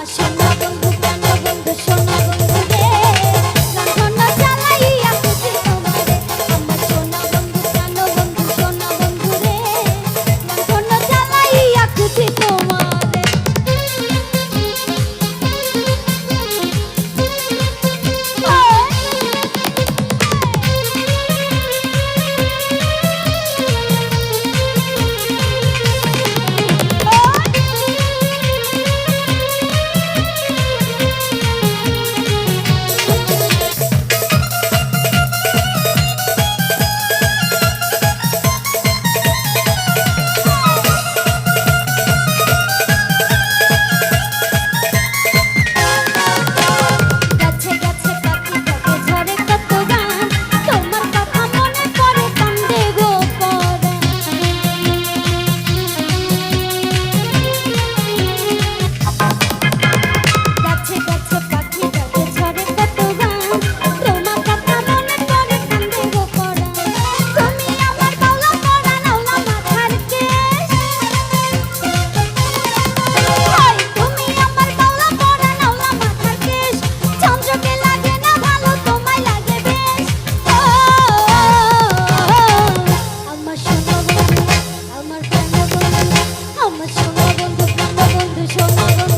my shoulder. আমার প্রাণ বন্ধু সোনা বন্ধু সোনা